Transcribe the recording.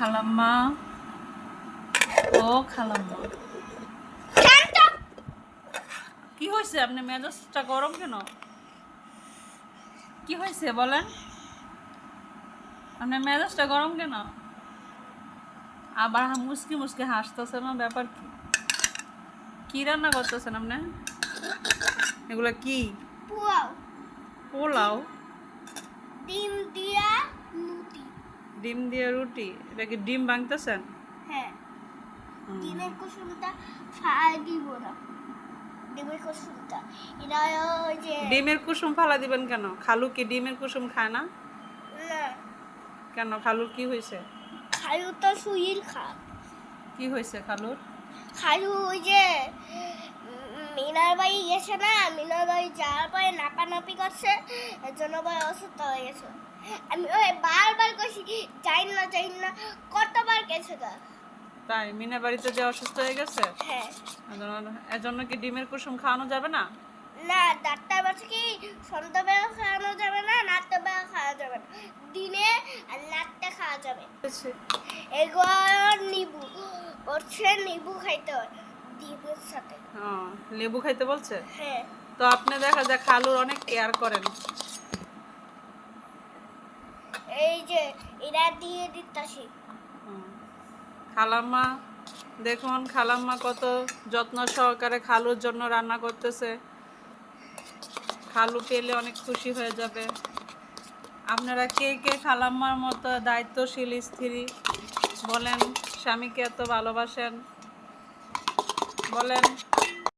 খালাম্মা। ও খালাম্মা। কি হয়েছে আপনি মেজাজটা গরম কেন? কি হয়েছে বলেন? আপনার মেজাজটা গরম কেন? আবার মুসকি মুসকি হাসতেছে না ব্যাপার কি? কি রান্না করতেছেন আপনি? এগুলো কি? পোয়াও পোলাও? ডিম দিয়ে রুটি? এটা কি ডিম ভাঙতেছেন হ্যাঁ। ডিমের কুসুমটা দিব না। ডিমের কুসুমটা এটা ওই যে ডিমের কুসুম ফালা দিবেন কেন? খালু কি ডিমের কুসুম খায় না? না। কেন? খালুর কি হয়েছে? খালু তো সুইল খা কি হয়েছে খালুর? খালু ওই যে মিনার বাড়ি গেছে না মিনার বাড়ি যাওয়ার পরে নাপানাপি করছে এর জন্য ভাই অসুস্থ হয়ে গেছে আমি ওই বারবার কইছি যাই না যাই না কতবার গেছে গা তাই মিনা বাড়িতে যে অসুস্থ হয়ে গেছে? হ্যাঁ এজন্য- এজন্য কি ডিমের কুসুম খাওয়ানো যাবে না? না ডাক্তার বলছে কি সন্ধ্যাবেলা খাওয়ানো যাবে না রাত্রেবেলা খাওয়া যাবে না। দিনে আর রাত্রে খাওয়া যাবে। এগুলো নিবু বলছে নিবু খাইতে হয়। ডিমের সাথে। ও, লেবু খাইতে বলছে? হ্যাঁ। তো আপনি দেখা খালুর অনেক কেয়ার করেন। এই যে এরা দিয়ে দিতাছি। খালাম্মা দেখুন খালাম্মা কত যত্ন সহকারে খালুর জন্য রান্না করতেছে। খালু পেলে অনেক খুশি হয়ে যাবে। আপনারা কে কে খালাম্মার মতো দায়িত্বশীল স্ত্রী বলেন স্বামীকে এত ভালোবাসেন? বলেন।